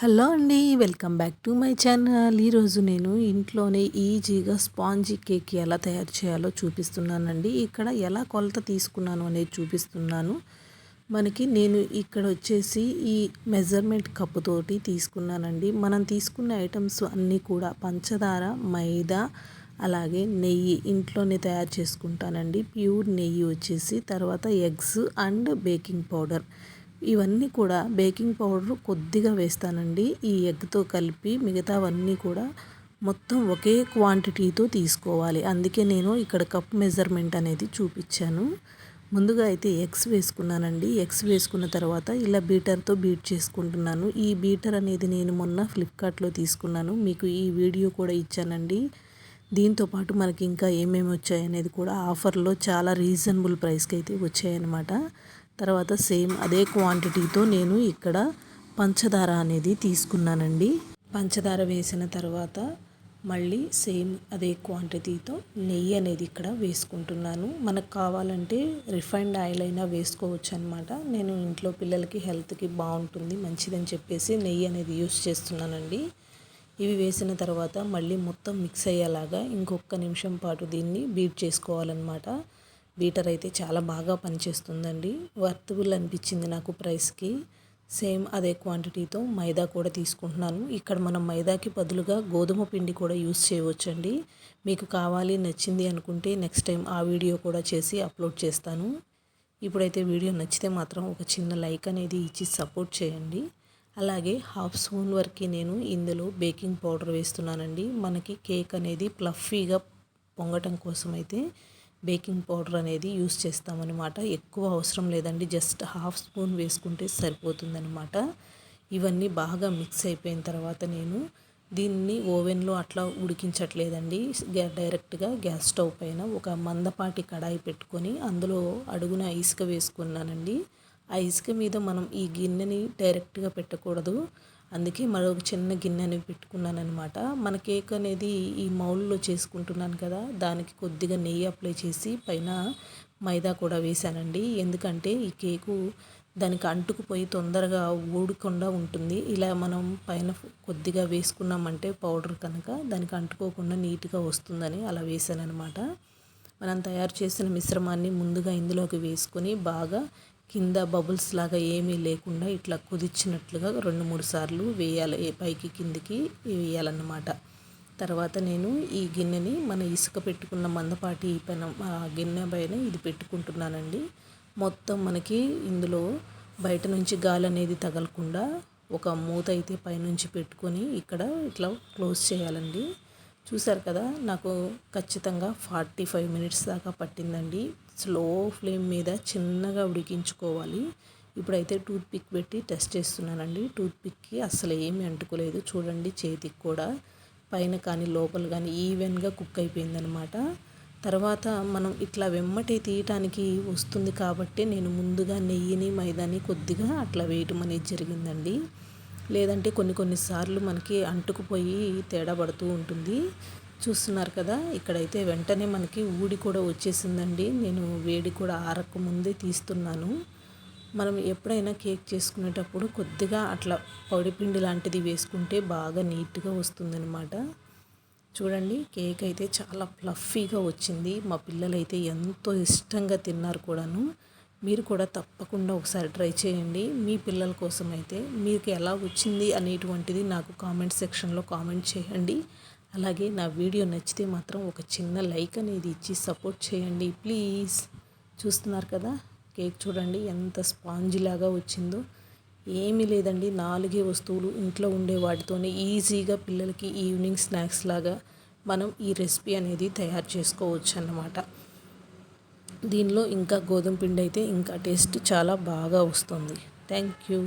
Hello అండి welcome back to my channel. ఈరోజు నేను ఇంట్లోనే ఈజీగా స్పాంజీ కేక్ ఎలా తయారు చేయాలో చూపిస్తున్నానండి. ఇక్కడ ఎలా కొలత తీసుకున్నాను అనేది చూపిస్తున్నాను. మనకి నేను ఇక్కడ వచ్చేసి ఈ మెజర్మెంట్ కప్పుతోటి తీసుకున్నానండి. మనం తీసుకున్న ఐటమ్స్ అన్నీ కూడా పంచదార మైదా అలాగే నెయ్యి ఇంట్లోనే తయారు చేసుకుంటానండి. ప్యూర్ నెయ్యి వచ్చేసి తర్వాత ఎగ్స్ అండ్ బేకింగ్ పౌడర్. ఇవన్నీ కూడా బేకింగ్ పౌడర్ కొద్దిగా వేస్తానండి. ఈ ఎగ్తో కలిపి మిగతావన్నీ కూడా మొత్తం ఒకే క్వాంటిటీతో తీసుకోవాలి. అందుకే నేను ఇక్కడ కప్ మెజర్మెంట్ అనేది చూపించాను. ముందుగా అయితే ఎగ్స్ వేసుకున్నానండి. ఎగ్స్ వేసుకున్న తర్వాత ఇలా బీటర్తో బీట్ చేసుకుంటున్నాను. ఈ బీటర్ అనేది నేను మొన్న ఫ్లిప్కార్ట్లో తీసుకున్నాను. మీకు ఈ వీడియో కూడా ఇచ్చానండి. దీంతోపాటు మనకి ఇంకా ఏమేమి వచ్చాయనేది కూడా ఆఫర్లో చాలా రీజనబుల్ ప్రైస్కి అయితే వచ్చాయన్నమాట. తర్వాత సేమ్ అదే క్వాంటిటీతో నేను ఇక్కడ పంచదార అనేది తీసుకున్నానండి. పంచదార వేసిన తర్వాత మళ్ళీ సేమ్ అదే క్వాంటిటీతో నెయ్యి అనేది ఇక్కడ వేసుకుంటున్నాను. మనకు కావాలంటే రిఫైండ్ ఆయిల్ అయినా వేసుకోవచ్చు అనమాట నేను ఇంట్లో పిల్లలకి హెల్త్కి బాగుంటుంది మంచిదని చెప్పేసి నెయ్యి అనేది యూస్ చేస్తున్నానండి. ఇవి వేసిన తర్వాత మళ్ళీ మొత్తం మిక్స్ అయ్యేలాగా ఇంకొక నిమిషం పాటు దీన్ని బీట్ చేసుకోవాలన్నమాట. బీటర్ అయితే చాలా బాగా పనిచేస్తుందండి. వర్తబుల్ అనిపించింది నాకు ప్రైస్కి. సేమ్ అదే క్వాంటిటీతో మైదా కూడా తీసుకుంటున్నాను. ఇక్కడ మనం మైదాకి బదులుగా గోధుమ పిండి కూడా యూస్ చేయవచ్చండి. మీకు కావాలి నచ్చింది అనుకుంటే నెక్స్ట్ టైం ఆ వీడియో కూడా చేసి అప్లోడ్ చేస్తాను. ఇప్పుడైతే వీడియో నచ్చితే మాత్రం ఒక చిన్న లైక్ అనేది ఇచ్చి సపోర్ట్ చేయండి. అలాగే హాఫ్ స్పూన్ వరకు నేను ఇందులో బేకింగ్ పౌడర్ వేస్తున్నానండి. మనకి కేక్ అనేది ప్లఫీగా పొంగటం కోసం అయితే బేకింగ్ పౌడర్ అనేది యూస్ చేస్తామన్నమాట. ఎక్కువ అవసరం లేదండి. జస్ట్ హాఫ్ స్పూన్ వేసుకుంటే సరిపోతుందనమాట ఇవన్నీ బాగా మిక్స్ అయిపోయిన తర్వాత నేను దీన్ని ఓవెన్లో అట్లా ఉడికించట్లేదండి. డైరెక్ట్గా గ్యాస్ స్టవ్ పైన ఒక మందపాటి కడాయి పెట్టుకొని అందులో అడుగున ఇసుక వేసుకున్నానండి. ఆ ఇసుక మీద మనం ఈ గిన్నెని డైరెక్ట్గా పెట్టకూడదు. అందుకే మరొక చిన్న గిన్నెని పెట్టుకున్నాను అనమాట మన కేక్ అనేది ఈ మౌల్లో చేసుకుంటున్నాను కదా దానికి కొద్దిగా నెయ్యి అప్లై చేసి పైన మైదా కూడా వేశానండి. ఎందుకంటే ఈ కేకు దానికి అంటుకుపోయి తొందరగా ఊడకుండా ఉంటుంది. ఇలా మనం పైన కొద్దిగా వేసుకున్నామంటే పౌడర్ కనుక దానికి అంటుకోకుండా నీట్గా వస్తుందని అలా వేసాను అనమాట మనం తయారు చేసిన మిశ్రమాన్ని ముందుగా ఇందులోకి వేసుకొని బాగా కింద బబుల్స్ లాగా ఏమీ లేకుండా ఇట్లా కుదిచ్చినట్లుగా రెండు మూడు సార్లు వేయాలి. పైకి కిందికి వేయాలన్నమాట. తర్వాత నేను ఈ గిన్నెని మన ఇసుక పెట్టుకున్న మందపాటి పైన గిన్నె పైన ఇది పెట్టుకుంటున్నానండి. మొత్తం మనకి ఇందులో బయట నుంచి గాలి అనేది తగలకుండా ఒక మూత అయితే పైనుంచి పెట్టుకొని ఇక్కడ ఇట్లా క్లోజ్ చేయాలండి. చూసారు కదా నాకు ఖచ్చితంగా ఫార్టీ ఫైవ్ మినిట్స్ దాకా పట్టిందండి. స్లో ఫ్లేమ్ మీద చిన్నగా ఉడికించుకోవాలి. ఇప్పుడైతే టూత్పిక్ పెట్టి టెస్ట్ చేస్తున్నానండి. టూత్పిక్కి అసలు ఏమీ అంటుకోలేదు. చూడండి చేతికి కూడా. పైన కానీ లోపల కానీ ఈవెన్గా కుక్ అయిపోయిందనమాట తర్వాత మనం ఇట్లా వెమ్మటే తీయటానికి వస్తుంది కాబట్టి నేను ముందుగా నెయ్యిని మైదాని కొద్దిగా అట్లా వేయటం అనేది జరిగిందండి. లేదంటే కొన్ని కొన్నిసార్లు మనకి అంటుకుపోయి తేడా పడుతూ ఉంటుంది. చూస్తున్నారు కదా ఇక్కడైతే వెంటనే మనకి ఊడి కూడా వచ్చేసిందండి. నేను వేడి కూడా ఆరకముందే తీస్తున్నాను. మనం ఎప్పుడైనా కేక్ చేసుకునేటప్పుడు కొద్దిగా అట్లా పొడిపిండి లాంటిది వేసుకుంటే బాగా నీట్గా వస్తుందనమాట చూడండి కేక్ అయితే చాలా ఫ్లఫీగా వచ్చింది. మా పిల్లలైతే ఎంతో ఇష్టంగా తిన్నారు కూడాను. మీరు కూడా తప్పకుండా ఒకసారి ట్రై చేయండి. మీ పిల్లల కోసం అయితే మీకు ఎలా వచ్చింది అనేటువంటిది నాకు కామెంట్ సెక్షన్లో కామెంట్ చేయండి. అలాగే నా వీడియో నచ్చితే మాత్రం ఒక చిన్న లైక్ అనేది ఇచ్చి సపోర్ట్ చేయండి. ప్లీజ్. చూస్తున్నారు కదా? కేక్ చూడండి ఎంత స్పాంజ్ లాగా వచ్చిందో. ఏమీ లేదండి నాలుగే వస్తువులు ఇంట్లో ఉండే వాటితోనే ఈజీగా పిల్లలకి ఈవినింగ్ స్నాక్స్ లాగా మనం ఈ రెసిపీ అనేది తయారు చేసుకోవచ్చు అన్నమాట. దీనిలో ఇంకా గోధుమ పిండి అయితే ఇంకా టేస్ట్ చాలా బాగా వస్తుంది. Thank you.